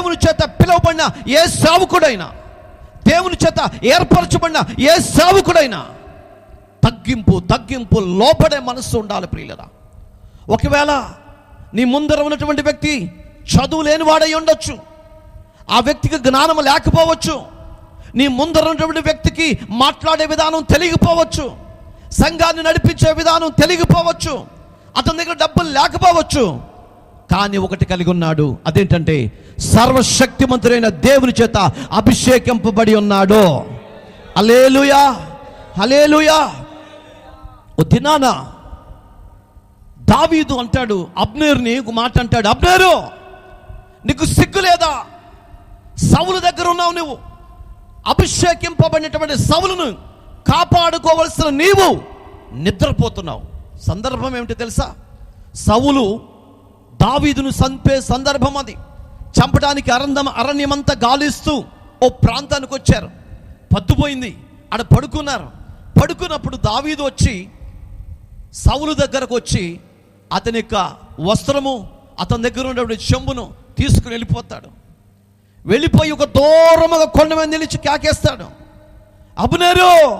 దేవుని చేత పిలువబడిన ఏ సావుకుడైనా దేవుని చేత ఏర్పరచబడిన ఏ సావుకుడైనా తగ్గింపు తగ్గింపు లోపడే మనస్సు ఉండాలి ప్రియులరా. ఒకవేళ నీ ముందర ఉన్నటువంటి వ్యక్తి చదువు లేని వాడై ఉండొచ్చు ఆ వ్యక్తికి జ్ఞానం లేకపోవచ్చు నీ ముందర ఉన్నటువంటి వ్యక్తికి మాట్లాడే విధానం తెలియకపోవచ్చు సంఘాన్ని నడిపించే విధానం తెలియకపోవచ్చు అతని దగ్గర డబ్బులు లేకపోవచ్చు కానీ ఒకటి కలిగి ఉన్నాడు. అదేంటంటే సర్వశక్తిమంతుడైన దేవుని చేత అభిషేకింపబడి ఉన్నాడు. అలేలుయా అలేలుయా ఓ దినాన దావీదు అంటాడు అబ్నేర్ని ఒక మాట అంటాడు అబ్నేరు నీకు సిగ్గు లేదా? సవులు దగ్గర ఉన్నావు నువ్వు. అభిషేకింపబడినటువంటి సవులను కాపాడుకోవలసిన నీవు నిద్రపోతున్నావు. సందర్భం ఏమిటి తెలుసా? సవులు దావీదును చంపే సందర్భం అది. చంపడానికి అరంధం అరణ్యమంతా గాలిస్తూ ఓ ప్రాంతానికి వచ్చారు. పద్దుపోయింది. ఆడ పడుకున్నారు. పడుకున్నప్పుడు దావీదు వచ్చి సౌలు దగ్గరకు వచ్చి అతని యొక్క వస్త్రము అతని దగ్గర ఉన్నటువంటి చెంబును తీసుకుని వెళ్ళిపోతాడు. వెళ్ళిపోయి ఒక దూరముగా కొండ మీద నిలిచి కాకేస్తాడు. అబునేరు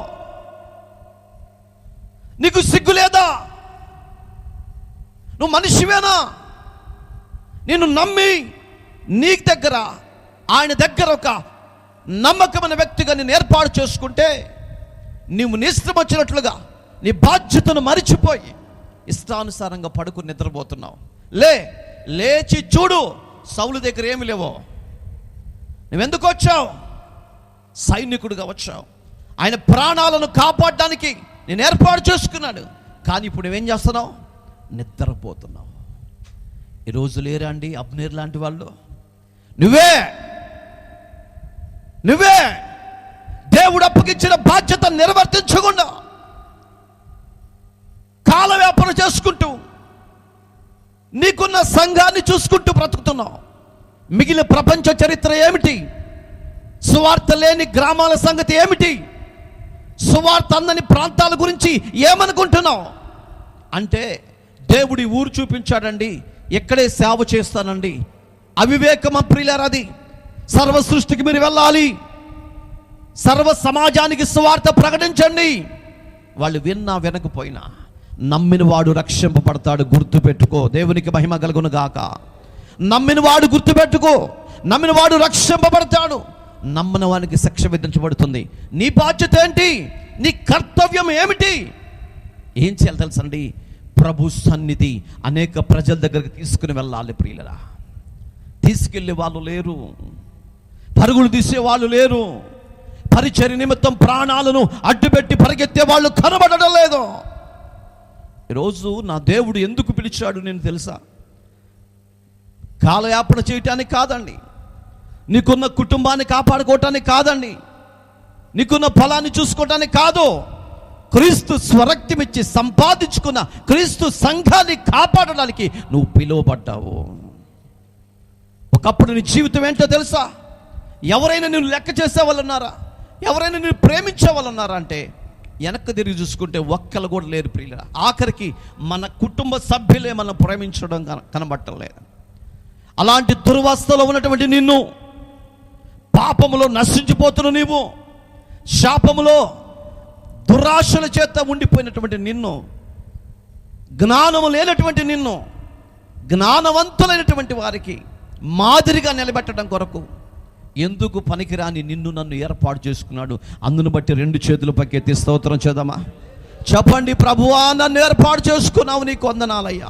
నీకు సిగ్గు లేదా? నువ్వు మనిషివేనా? నిన్ను నమ్మి నీ దగ్గర ఆయన దగ్గర ఒక నమ్మకమైన వ్యక్తిగా నేను ఏర్పాటు చేసుకుంటే నీవు నిష్టం వచ్చినట్లుగా నీ బాధ్యతను మరిచిపోయి ఇష్టానుసారంగా పడుకుని నిద్రపోతున్నావు. లే లేచి చూడు సౌలు దగ్గర ఏమి లేవో. నువ్వెందుకు వచ్చావు? సైనికుడిగా వచ్చావు. ఆయన ప్రాణాలను కాపాడడానికి నేను ఏర్పాటు చేసుకున్నాడు. కానీ ఇప్పుడు నువ్వేం చేస్తున్నావు? నిద్రపోతున్నావు. ఈరోజు లేరా అండి అబ్నేర్ లాంటి వాళ్ళు. నువ్వే నువ్వే దేవుడు అప్పగించిన బాధ్యత నిర్వర్తించకుండా కాలవ్యాపన చేసుకుంటూ నీకున్న సంఘాన్ని చూసుకుంటూ బ్రతుకుతున్నావు. మిగిలిన ప్రపంచ చరిత్ర ఏమిటి? సువార్త లేని గ్రామాల సంగతి ఏమిటి? సువార్త అందని ప్రాంతాల గురించి ఏమనుకుంటున్నావు? అంటే దేవుడి ఊరు చూపించాడండి. ఎక్కడే సేవ చేస్తానండి. అవివేకం ప్రియులరది సర్వ సృష్టికి మీరు వెళ్ళాలి. సర్వ సమాజానికి స్వార్థ ప్రకటించండి. వాళ్ళు విన్నా వినకపోయినా నమ్మిన వాడు రక్షింపబడతాడు గుర్తుపెట్టుకో. దేవునికి మహిమ కలుగును గాక. నమ్మిన వాడు గుర్తుపెట్టుకో. నమ్మిన వాడు రక్షింపబడతాడు. నమ్మిన వానికి శిక్ష విధించబడుతుంది. నీ బాధ్యత ఏంటి? నీ కర్తవ్యం ఏమిటి? ఏం చేయాలి తెలుసండి? ప్రభు సన్నిధి అనేక ప్రజల దగ్గరికి తీసుకుని వెళ్ళాలి ప్రియులరా. తీసుకెళ్ళే వాళ్ళు లేరు. పరుగులు తీసే వాళ్ళు లేరు. పరిచర్య నిమిత్తం ప్రాణాలను అడ్డుపెట్టి పరిగెత్తే వాళ్ళు కనబడడం లేదు. ఈరోజు నా దేవుడు ఎందుకు పిలిచాడు నేను తెలుసా? కాలయాపన చేయటానికి కాదండి. నీకున్న కుటుంబాన్ని కాపాడుకోవటానికి కాదండి. నీకున్న ఫలాన్ని చూసుకోవటానికి కాదు. క్రీస్తు స్వరక్తిమిచ్చి సంపాదించుకున్న క్రీస్తు సంఘాన్ని కాపాడడానికి నువ్వు పిలువబడ్డావు. ఒకప్పుడు నీ జీవితం ఏంటో తెలుసా? ఎవరైనా నేను లెక్క చేసే వాళ్ళు ఉన్నారా ఎవరైనా నేను ప్రేమించే వాళ్ళు ఉన్నారా అంటే వెనక్కి తిరిగి చూసుకుంటే ఒక్కరు కూడా లేరు ప్రియుల ఆఖరికి మన కుటుంబ సభ్యులే మనం ప్రేమించడం కన లేదు. అలాంటి దుర్వస్థలో ఉన్నటువంటి నిన్ను పాపములో నశించిపోతున్న నీవు శాపములో దురాశల చేత ఉండిపోయినటువంటి నిన్ను జ్ఞానము లేనటువంటి నిన్ను జ్ఞానవంతులైనటువంటి వారికి మాదిరిగా నిలబెట్టడం కొరకు ఎందుకు పనికిరాని నిన్ను నన్ను ఏర్పాటు చేసుకున్నాడు? అందును బట్టి రెండు చేతులు పక్కెత్తి స్తోత్రం చేద్దామా? చెప్పండి ప్రభువా నన్ను ఏర్పాటు చేసుకున్నావు నీకు వందనాలయ్యా.